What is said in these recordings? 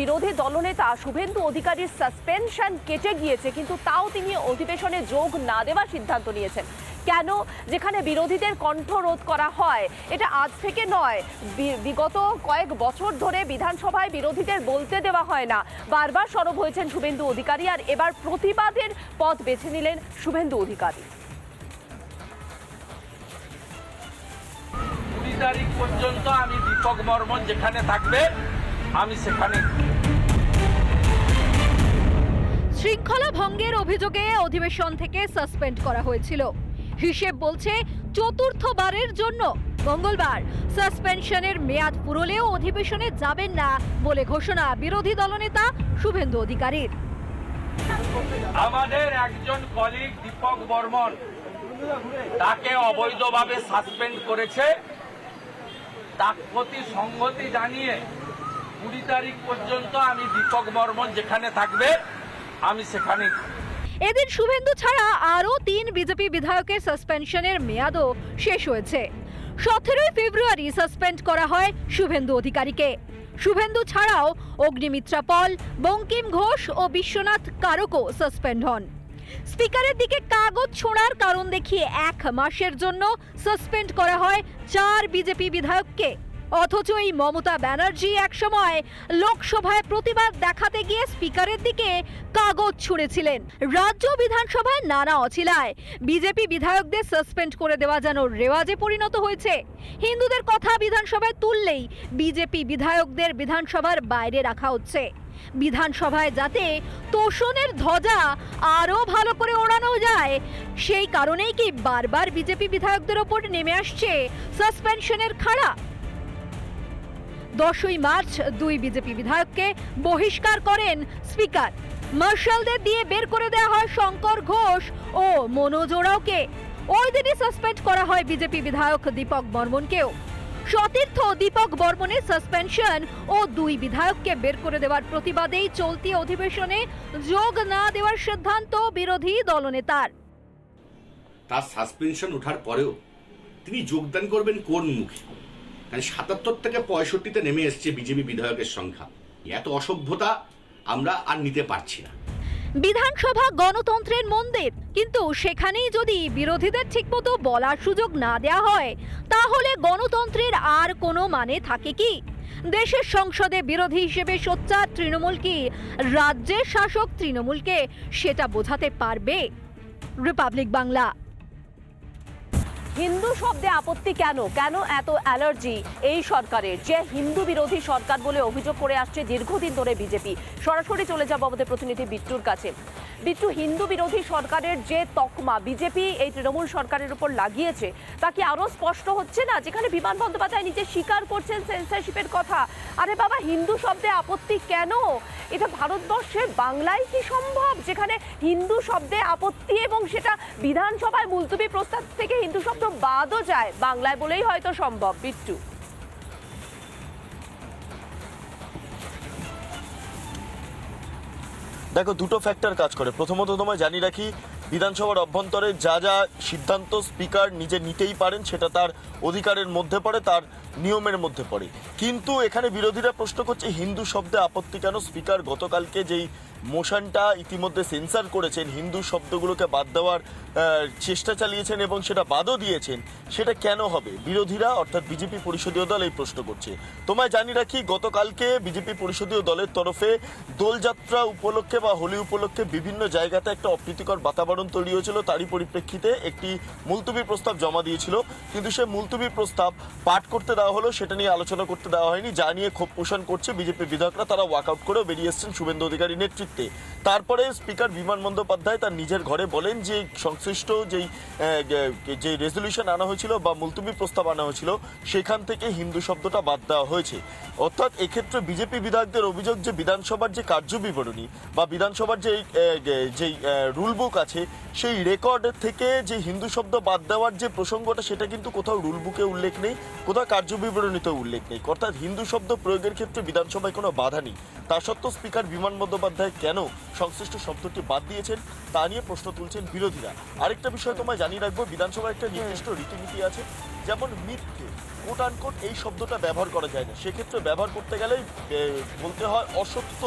বিরোধী দলনেতা শুভেন্দু অধিকারীর সাসপেনশন কেটে গিয়েছে, কিন্তু তাও তিনি অধিবেশনে যোগ না দেওয়ার সিদ্ধান্ত নিয়েছেন। কেন? যেখানে বিরোধীদের কণ্ঠ রোধ করা হয়, এটা আজ থেকে নয়। বিগত কয়েক বছর ধরে বিধানসভায় বিরোধীদের বলতে দেওয়া হয় না। বারবার সরব হয়েছেন শুভেন্দু অধিকারী, আর এবার প্রতিবাদের পথ বেছে নিলেন শুভেন্দু অধিকারী। তারিখ পর্যন্ত আমি দীপক বর্মন যেখানে থাকবে, আমি সেখানে শৃঙ্খলা ভঙ্গের অভিযোগে অধিবেশন থেকে সাসপেন্ড করা হয়েছিল। হিসেব বলছে, চতুর্থবারের জন্য মঙ্গলবার সাসপেনশনের মেয়াদ পুরলেও অধিবেশনে যাবেন না বলে ঘোষণা বিরোধী দলনেতা শুভেন্দু অধিকারীর। আমাদের একজন কলিগ দীপক বর্মন তাকে অবৈধভাবে সাসপেন্ড করেছে। তার প্রতি সংহতি জানিয়ে কুড়ি তারিখ পর্যন্ত আমি দীপক বর্মন যেখানে থাকবে আমি সেখানে এদিন শুভেন্দু ছাড়া আরও তিন বিজেপি বিধায়কের সাসপেনশনের মেয়াদও শেষ হয়েছে। সতেরোই ফেব্রুয়ারি সাসপেন্ড করা হয় শুভেন্দু অধিকারীকে। শুভেন্দু ছাড়াও অগ্নিমিত্রা পল, বঙ্কিম ঘোষ ও বিশ্বনাথ কারকও সাসপেন্ড হন। স্পিকারের দিকে কাগজ ছোঁড়ার কারণ দেখিয়ে এক মাসের জন্য সাসপেন্ড করা হয় চার বিজেপি বিধায়ককে। অথচ এই মমতা ব্যানার্জি একসময় লোকসভায় প্রতিবাদ দেখাতে গিয়ে স্পিকারের দিকে কাগজ ছুঁড়েছিলেন। রাজ্য বিধানসভায় নানা অছিলায়। বিজেপি বিধায়কদের সাসপেন্ড করে দেওয়া যেন রেওয়াজে পরিণত হয়েছে। হিন্দুদের কথা বিধানসভায় তুললেই বিজেপি বিধায়কদের বিধানসভার বাইরে রাখা হচ্ছে। বিধানসভায় যাতে তোষণের ধ্বজা আরও ভালো করে ওড়ানো যায়, সেই কারণেই কি বারবার বিজেপি বিধায়কদের ওপর নেমে আসছে সাসপেনশনের খাড়া? দশই মার্চ দুই বিজেপি বিধায়ককে বহিষ্কার করেন স্পিকার। মার্শালদের দিয়ে বের করে দেওয়া হয় শঙ্কর ঘোষ ও মনোজ ওরাওকে। ওই দিনই সাসপেন্ড করা হয় বিজেপি বিধায়ক দীপক বর্মনকেও। সতীর্থ দীপক বর্মনের সাসপেনশন ও দুই বিধায়ককে বের করে দেওয়ার প্রতিবাদেই চলতি অধিবেশনে যোগ না দেওয়ার সিদ্ধান্ত বিরোধী দলনেতার। তার সাসপেনশন ওঠার পরেও তিনি যোগদান করবেন কোন মুখে? কারণ সাতাত্তর থেকে পঁয়ষট্টিতে নেমে এসছে বিজেপি বিধায়কের সংখ্যা। এত অসভ্যতা আমরা আর নিতে পারছি না। বিধানসভা গণতন্ত্রের মন্দির। কিন্তু সেখানেই যদি বিরোধীদের ঠিকমতো বলার সুযোগ না দেওয়া হয়, তাহলে গণতন্ত্রের আর কোনো মানে থাকে কি? দেশের সংসদে বিরোধী হিসেবে সোচ্চার তৃণমূল কি রাজ্যের শাসক তৃণমূলকে সেটা বোঝাতে পারবে? রিপাবলিক বাংলা। হিন্দু শব্দে আপত্তি কেন? কেন এত অ্যালার্জি এই সরকারের? যে হিন্দু বিরোধী সরকার বলে অভিযোগ করে আসছে দীর্ঘদিন ধরে বিজেপি। সরাসরি চলে যাব আমাদের প্রতিনিধি বিট্টুর কাছে। বিট্টু, হিন্দু বিরোধী সরকারের যে তকমা, বিজেপি এই তৃণমূল সরকারের উপর লাগিয়েছে, তা কি আরও স্পষ্ট হচ্ছে না? যেখানে বিমান বন্দ্যোপাধ্যায় নিজে স্বীকার করছেন সেন্সারশিপের কথা। আরে বাবা, হিন্দু শব্দে আপত্তি কেন? এটা ভারতবর্ষের বাংলায় কি সম্ভব? যেখানে হিন্দু শব্দে আপত্তি এবং সেটা বিধানসভায় মুলতবি প্রস্তাব থেকে হিন্দু শব্দ বাদও যায় বাংলায় বলেই হয়তো সম্ভব, বিট্টু। দেখো, দুটো ফ্যাক্টর কাজ করে। প্রথমত তোমায় জানি রাখি বিধানসভার অভ্যন্তরে যা যা সিদ্ধান্ত স্পিকার নিজে নিতেই পারেন, সেটা তার অধিকারের মধ্যে পড়ে, তার নিয়মের মধ্যে পড়ে। কিন্তু এখানে বিরোধীরা প্রশ্ন করছে, হিন্দু শব্দে আপত্তি কেন? স্পিকার গতকালকে যেই মোশনটা ইতিমধ্যে সেন্সার করেছেন, হিন্দু শব্দগুলোকে বাদ দেওয়ার চেষ্টা চালিয়েছেন এবং সেটা বাদও দিয়েছেন, সেটা কেন হবে? বিরোধীরা, অর্থাৎ বিজেপি পরিষদীয় দল এই প্রশ্ন করছে। তোমায় জানি রাখি, গতকালকে বিজেপি পরিষদীয় দলের তরফে দোলযাত্রা উপলক্ষে বা হোলি উপলক্ষে বিভিন্ন জায়গাতে একটা অপ্রীতিকর বাতাবরণ তৈরি হয়েছিল, তারই পরিপ্রেক্ষিতে একটি মুলতবি প্রস্তাব জমা দিয়েছিল। কিন্তু সে মুলতবি প্রস্তাব পাঠ করতে দেওয়া হলো, সেটা নিয়ে আলোচনা করতে দেওয়া হয়নি, যা নিয়ে ক্ষোভ পোষণ করছে বিজেপি বিধায়করা। তারা ওয়াকআউট করেও বেরিয়ে এসেছেন শুভেন্দু অধিকারী নেতৃত্বে। তারপরে স্পিকার বিমান বন্দ্যোপাধ্যায় তার নিজের ঘরে বলেন যে, সংশ্লিষ্ট যেই যে রেজলিউশন আনা হয়েছিল বা মুলতবি প্রস্তাব আনা হয়েছিল, সেখান থেকে হিন্দু শব্দটা বাদ দেওয়া হয়েছে। অর্থাৎ এক্ষেত্রে বিজেপি বিধায়কদের অভিযোগ যে, বিধানসভার যে কার্যবিবরণী বা বিধানসভার যে যেই রুল বুক আছে সেই রেকর্ড থেকে যে হিন্দু শব্দ বাদ দেওয়ার যে প্রসঙ্গটা সেটা কিন্তু কোথাও রুল বুকে উল্লেখ নেই কোথাও কার্যবিবরণীতে উল্লেখ নেই। অর্থাৎ হিন্দু শব্দ প্রয়োগের ক্ষেত্রে বিধানসভায় কোনো বাধা নেই। তা সত্ত্বেও স্পিকার বিমান বন্দ্যোপাধ্যায় কেন সংশ্লিষ্ট শব্দটি বাদ দিয়েছেন তা নিয়ে প্রশ্ন তুলছেন বিরোধীরা। আরেকটা বিষয় তোমায় জানিয়ে রাখব বিধানসভার একটা নির্দিষ্ট রীতিনীতি আছে যেমন মিথ্যে কোট আনকোট এই শব্দটা ব্যবহার করা যায় না। সেক্ষেত্রে ব্যবহার করতে গেলেই এ, বলতে হয় অসত্য।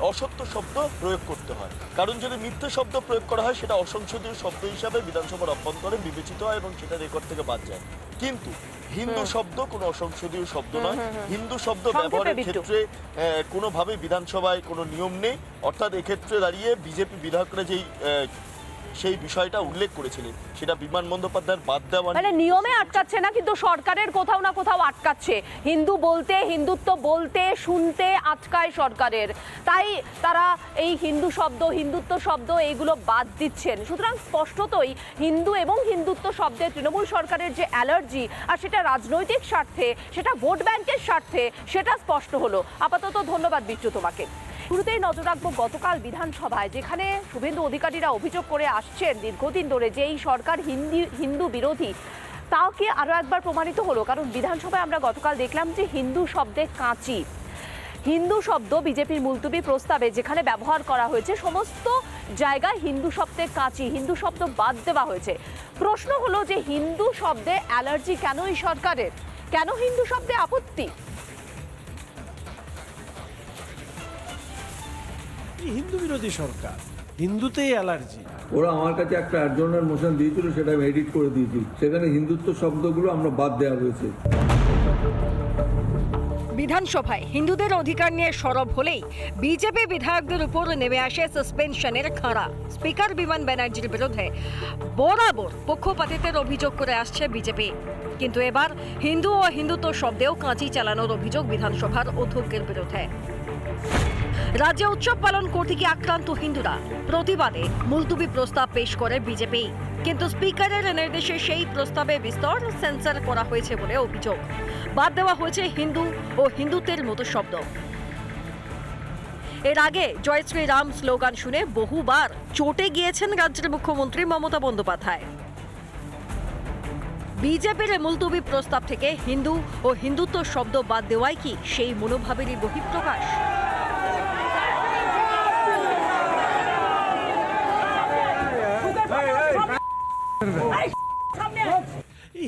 অসত্য শব্দ প্রয়োগ করতে হয়। কারণ যদি মিথ্যে শব্দ প্রয়োগ করা হয় সেটা অসংসদীয় শব্দ হিসাবে বিধানসভার অভ্যন্তরে বিবেচিত হয় এবং সেটা রেকর্ড থেকে বাদ যায়। কিন্তু হিন্দু শব্দ কোনো অসংসদীয় শব্দ নয়। হিন্দু শব্দ ব্যবহারের ক্ষেত্রে আহ, কোনোভাবেই বিধানসভায় কোনো নিয়ম নেই। অর্থাৎ এক্ষেত্রে দাঁড়িয়ে বিজেপি বিধায়করা যেই সেই বিষয়টা উল্লেখ করেছিলেন। সেটা বিমান বন্দ্যোপাধ্যায়ের বাদ দেওয়া মানে নিয়মে আটকাচ্ছে না কিন্তু সরকারের কোথাও না কোথাও আটকাচ্ছে। হিন্দু বলতে হিন্দুত্ব বলতে শুনতে আটকায় সরকারের। তাই তারা এই হিন্দু শব্দ হিন্দুত্ব শব্দ এইগুলো বাদ দিচ্ছেন। সুতরাং স্পষ্টতই হিন্দু এবং হিন্দুত্ব শব্দে তৃণমূল সরকারের যে অ্যালার্জি আর সেটা রাজনৈতিক স্বার্থে সেটা ভোট ব্যাংকের স্বার্থে সেটা স্পষ্ট হলো। আপাতত ধন্যবাদ বিচ্ছু তোমাকে। শুরুতেই নজর রাখব গতকাল বিধানসভায়, যেখানে শুভেন্দু অধিকারীরা অভিযোগ করে আসছেন দীর্ঘদিন ধরে যে এই সরকার হিন্দি, হিন্দু বিরোধী। তাও কি আরও একবার প্রমাণিত হলো, কারণ বিধানসভায় আমরা গতকাল দেখলাম যে হিন্দু শব্দে কাঁচি। হিন্দু শব্দ বিজেপির মুলতুবি প্রস্তাবে যেখানে ব্যবহার করা হয়েছে, সমস্ত জায়গায় হিন্দু শব্দে কাঁচি, হিন্দু শব্দ বাদ দেওয়া হয়েছে। প্রশ্ন হলো যে হিন্দু শব্দে অ্যালার্জি কেন এই সরকারের? কেন হিন্দু শব্দে আপত্তি? এই হিন্দু বিরোধী সরকার হিন্দুতেই অ্যালার্জি। ওরা আমার কাছে একটা অ্যাডজর্নার মোশন দিয়েছিল সেটা আমি এডিট করে দিয়েছি। সেখানে হিন্দুত্ব শব্দগুলো আমরা বাদ দেওয়া হয়েছে। বিধানসভায় হিন্দুদের অধিকার নিয়ে সরব হলেই বিজেপি বিধায়কদের উপর নেমে আসে সাসপেনশনের খাঁড়া। স্পিকার বিমান ব্যানার্জির বিরুদ্ধে বরাবর পক্ষপাতিত্বের অভিযোগ করে আসছে বিজেপি। কিন্তু এবার হিন্দু ও হিন্দুত্ব শব্দেও কাঁচি চালানোর অভিযোগ বিধানসভার অধ্যক্ষের বিরুদ্ধে। রাজ্যে উৎসব পালন করতে গিয়ে আক্রান্ত হিন্দুরা। প্রতিবাদে মুলতুবি প্রস্তাব পেশ করে বিজেপি। কিন্তু স্পিকারের নির্দেশে সেই প্রস্তাবে বিস্তর সেন্সার করা হয়েছে বলে অভিযোগ। বাদ দেওয়া হয়েছে হিন্দু ও হিন্দুত্বের মতো শব্দ। এর আগে জয় শ্রীরাম স্লোগান শুনে বহুবার চটে গিয়েছেন রাজ্যের মুখ্যমন্ত্রী মমতা বন্দ্যোপাধ্যায়। বিজেপির মুলতুবি প্রস্তাব থেকে হিন্দু ও হিন্দুত্ব শব্দ বাদ দেওয়াই কি সেই মনোভাবেরই বহিঃপ্রকাশ?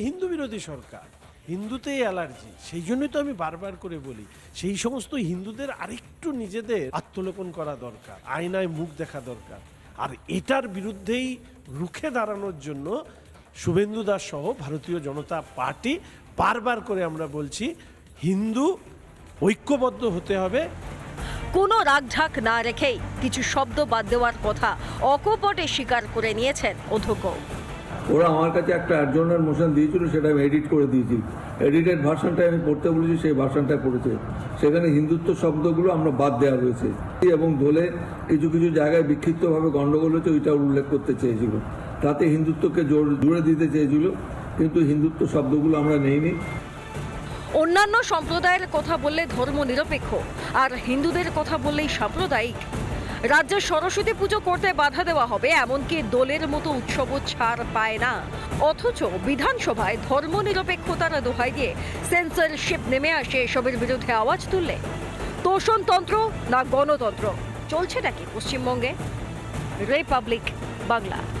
হিন্দু বিরোধী সরকার, হিন্দুতেই অ্যালার্জি, সেই জন্যই তো আমি বারবার করে বলি, সেই সমস্ত হিন্দুদের আরেকটু নিজেদের আত্মলোপন করা দরকার, আয়নায় মুখ দেখা দরকার। আর এটার বিরুদ্ধেই রুখে দাঁড়ানোর জন্য শুভেন্দু দাস সহ ভারতীয় জনতা পার্টি বারবার করে আমরা বলছি হিন্দু ঐক্যবদ্ধ হতে হবে। কোনো রাগঢাক না রেখেই কিছু শব্দ বাদ দেওয়ার কথা অকপটে স্বীকার করে নিয়েছেন অধ্যক্ষ। ওরা আমার কাছে একটা অ্যাডজর্নার মোশন দিয়েছিল সেটা আমি এডিট করে দিয়েছি। এডিটেড ভার্সনটা আমি পড়তে বলেছি সেই ভার্সনটা পড়েছে। সেখানে হিন্দুত্ব শব্দগুলো আমরা বাদ দেওয়া হয়েছে। এবং দোলে কিছু কিছু জায়গায় বিক্ষিপ্তভাবে গণ্ডগোল হয়েছে ওইটা উল্লেখ করতে চেয়েছিল। তাতে হিন্দুত্বকে জোর- জুড়ে দিতে চেয়েছিল, কিন্তু হিন্দুত্ব শব্দগুলো আমরা নেইনি। অন্যান্য সম্প্রদায়ের কথা বললে ধর্ম নিরপেক্ষ, আর হিন্দুদের কথা বললেই সাম্প্রদায়িক। রাজ্যে সরস্বতী পুজো করতে বাধা দেওয়া হবে, এমনকি দোলের মতো উৎসবও ছাড় পায় না। অথচ বিধানসভায় ধর্ম নিরপেক্ষতার দোহাই দিয়ে সেন্সরশিপ নেমে আসে এসবের বিরুদ্ধে আওয়াজ তুললে। তোষণতন্ত্র না গণতন্ত্র? চলছে নাকি পশ্চিমবঙ্গে? রিপাবলিক বাংলা।